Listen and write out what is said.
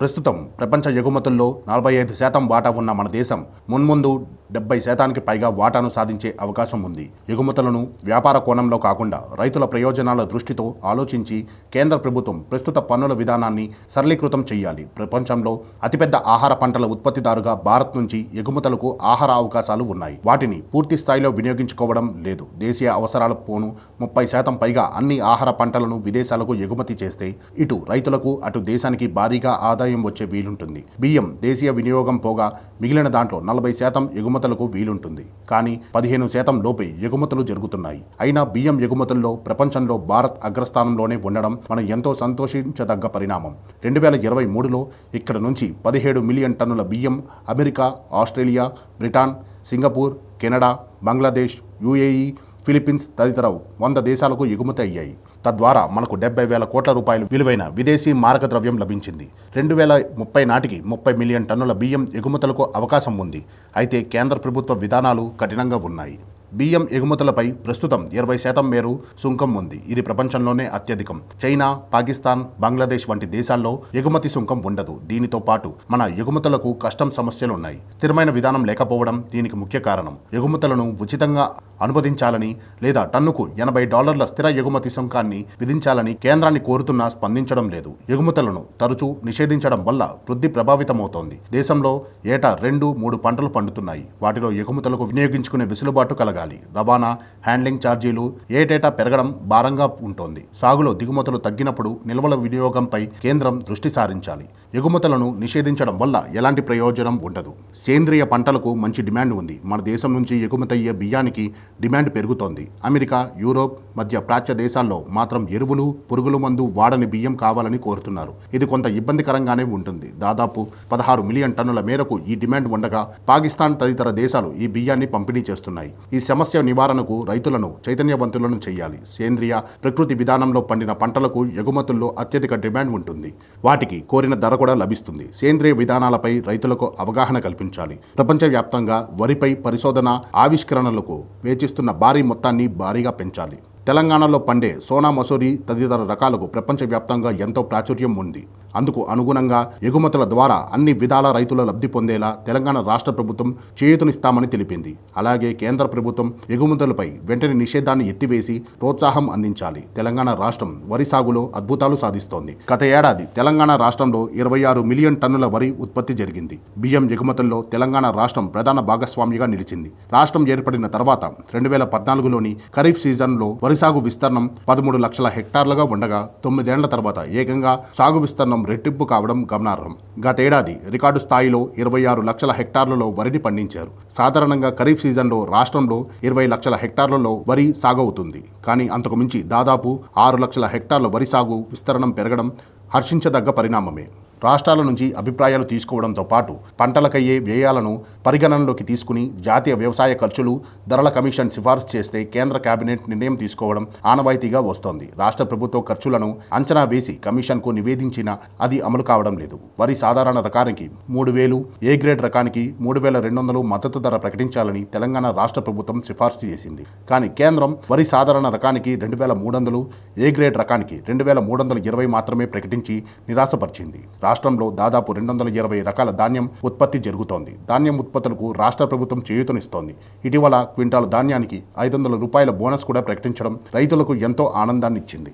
ప్రస్తుతం ప్రపంచ ఎగుమతుల్లో నలభై ఐదు శాతం వాటా ఉన్న మన దేశం మున్ముందు డెబ్బై శాతానికి పైగా వాటాను సాధించే అవకాశం ఉంది. ఎగుమతులను వ్యాపార కోణంలో కాకుండా రైతుల ప్రయోజనాల దృష్టితో ఆలోచించి కేంద్ర ప్రభుత్వం ప్రస్తుత పన్నుల విధానాన్ని సరళీకృతం చేయాలి. ప్రపంచంలో అతిపెద్ద ఆహార పంటల ఉత్పత్తిదారుగా భారత్ నుంచి ఎగుమతులకు ఆహార అవకాశాలు ఉన్నాయి. వాటిని పూర్తి స్థాయిలో వినియోగించుకోవడం లేదు. దేశీయ అవసరాల పోను ముప్పై శాతం పైగా అన్ని ఆహార పంటలను విదేశాలకు ఎగుమతి చేస్తే ఇటు రైతులకు అటు దేశానికి భారీగా ఆదాయం వచ్చే వీలుంటుంది. బియ్యం దేశీయ వినియోగం పోగా మిగిలిన దాంట్లో నలభై శాతం ఎగుమతులకు వీలుంటుంది. కానీ పదిహేను శాతం లోపే ఎగుమతులు జరుగుతున్నాయి. అయినా బియ్యం ఎగుమతుల్లో ప్రపంచంలో భారత్ అగ్రస్థానంలోనే ఉండడం మనం ఎంతో సంతోషించదగ్గ పరిణామం. రెండు వేల ఇరవై మూడులో ఇక్కడ నుంచి పదిహేడు మిలియన్ టన్నుల బియ్యం America Australia Britain Singapore Canada Bangladesh UAE Philippines తదితర వంద దేశాలకు ఎగుమతి అయ్యాయి. తద్వారా మనకు డెబ్బై వేల కోట్ల రూపాయలు విలువైన విదేశీ మారక ద్రవ్యం లభించింది. రెండు వేల ముప్పై నాటికి ముప్పై మిలియన్ టన్నుల బియ్యం ఎగుమతులకు అవకాశం ఉంది. అయితే కేంద్ర ప్రభుత్వ విధానాలు కఠినంగా ఉన్నాయి. బియ్యం ఎగుమతులపై ప్రస్తుతం ఇరవై శాతం మేరు సుంకం ఉంది. ఇది ప్రపంచంలోనే అత్యధికం. చైనా పాకిస్తాన్ బంగ్లాదేశ్ వంటి దేశాల్లో ఎగుమతి సుంకం ఉండదు. దీనితో పాటు మన ఎగుమతులకు కష్టం సమస్యలు ఉన్నాయి స్థిరమైన విధానం లేకపోవడం దీనికి ముఖ్య కారణం. ఎగుమతులను ఉచితంగా అనుమతించాలని లేదా టన్నుకు ఎనభై డాలర్ల స్థిర ఎగుమతి సుంకాన్ని విధించాలని కేంద్రాన్ని కోరుతున్నా స్పందించడం లేదు. ఎగుమతులను తరచూ నిషేధించడం వల్ల వృద్ధి ప్రభావితమవుతోంది. దేశంలో ఏటా రెండు మూడు పంటలు పండుతున్నాయి. వాటిలో ఎగుమతులకు వినియోగించుకునే వెసులుబాటు కలగాలి. రవాణా హ్యాండ్లింగ్ ఛార్జీలు ఏటేటా పెరగడం భారంగా ఉంటోంది. సాగులో దిగుమతులు తగ్గినప్పుడు నిల్వల వినియోగంపై కేంద్రం దృష్టి సారించాలి. ఎగుమతులను నిషేధించడం వల్ల ఎలాంటి ప్రయోజనం ఉండదు. సేంద్రియ పంటలకు మంచి డిమాండ్ ఉంది. మన దేశం నుంచి ఎగుమతయ్యే బియ్యానికి డిమాండ్ పెరుగుతోంది. అమెరికా యూరోప్ మధ్య ప్రాచ్య దేశాల్లో మాత్రం ఎరువులు పురుగుల మందు వాడని బియ్యం కావాలని కోరుతున్నారు. ఇది కొంత ఇబ్బందికరంగానే ఉంటుంది. దాదాపు పదహారు మిలియన్ టన్నుల మేరకు ఈ డిమాండ్ ఉండగా పాకిస్తాన్ తదితర దేశాలు ఈ బియ్యాన్ని పంపిణీ చేస్తున్నాయి. ఈ సమస్య నివారణకు రైతులను చైతన్యవంతులను చేయాలి. సేంద్రియ ప్రకృతి విధానంలో పండిన పంటలకు ఎగుమతుల్లో అత్యధిక డిమాండ్ ఉంటుంది. వాటికి కోరిన ధర కూడా లభిస్తుంది. సేంద్రియ విధానాలపై రైతులకు అవగాహన కల్పించాలి. ప్రపంచవ్యాప్తంగా వరిపై పరిశోధన ఆవిష్కరణలకు వేచిస్తున్న భారీ మొత్తాన్ని భారీగా పెంచాలి. తెలంగాణలో పండే సోనా మసూరి తదితర రకాలకు ప్రపంచవ్యాప్తంగా ఎంతో ప్రాచుర్యం ఉంది. అందుకు అనుగుణంగా ఎగుమతుల ద్వారా అన్ని విధాల రైతుల లబ్ధి పొందేలా తెలంగాణ రాష్ట్ర ప్రభుత్వం చేయూతనిస్తామని తెలిపింది. అలాగే కేంద్ర ప్రభుత్వం ఎగుమతులపై వెంటనే నిషేధాన్ని ఎత్తివేసి ప్రోత్సాహం అందించాలి. తెలంగాణ రాష్ట్రం వరి సాగులో అద్భుతాలు సాధిస్తోంది. గత ఏడాది తెలంగాణ రాష్ట్రంలో ఇరవై ఆరు మిలియన్ టన్నుల వరి ఉత్పత్తి జరిగింది. బియ్యం ఎగుమతుల్లో తెలంగాణ రాష్ట్రం ప్రధాన భాగస్వామిగా నిలిచింది. రాష్ట్రం ఏర్పడిన తర్వాత రెండు వేల పద్నాలుగులోని ఖరీఫ్ సీజన్లో వరి సాగు విస్తరణం పదమూడు లక్షల హెక్టార్లుగా ఉండగా తొమ్మిదేళ్ళ తర్వాత ఏకంగా సాగు విస్తరణం రెట్టింపు కావడం గమనార్హం. గతేడాది రికార్డు స్థాయిలో ఇరవై ఆరు లక్షల హెక్టార్లలో వరిని పండించారు. సాధారణంగా ఖరీఫ్ సీజన్లో రాష్ట్రంలో ఇరవై లక్షల హెక్టార్లలో వరి సాగు అవుతుంది కానీ అంతకు మించి దాదాపు ఆరు లక్షల హెక్టార్ల వరి సాగు విస్తరణం పెరగడం హర్షించదగ్గ పరిణామమే. రాష్ట్రాల నుంచి అభిప్రాయాలు తీసుకోవడంతో పాటు పంటలకయ్యే వ్యయాలను పరిగణనలోకి తీసుకుని జాతీయ వ్యవసాయ ఖర్చులు ధరల కమిషన్ సిఫార్సు చేస్తే కేంద్ర కేబినెట్ నిర్ణయం తీసుకోవడం ఆనవాయితీగా వస్తోంది. రాష్ట్ర ప్రభుత్వ ఖర్చులను అంచనా వేసి కమిషన్కు నివేదించినా అది అమలు కావడం లేదు. వరి సాధారణ రకానికి మూడు వేలు ఏ గ్రేడ్ రకానికి మూడు వేల రెండు వందలు మద్దతు ధర ప్రకటించాలని తెలంగాణ రాష్ట్ర ప్రభుత్వం సిఫార్సు చేసింది. కానీ కేంద్రం వరి సాధారణ రకానికి రెండు వేల మూడు వందలు ఏ గ్రేడ్ రకానికి రెండు వేల మూడు వందల ఇరవై మాత్రమే ప్రకటించి నిరాశపరిచింది. రాష్ట్రంలో దాదాపు రెండు వందల ఇరవై రకాల ధాన్యం ఉత్పత్తి జరుగుతోంది. ధాన్యం ఉత్పత్తులకు రాష్ట్ర ప్రభుత్వం చేయూతనిస్తోంది. ఇటీవల క్వింటాల్ ధాన్యానికి ఐదు వందల రూపాయల బోనస్ కూడా ప్రకటించడం రైతులకు ఎంతో ఆనందాన్ని ఇచ్చింది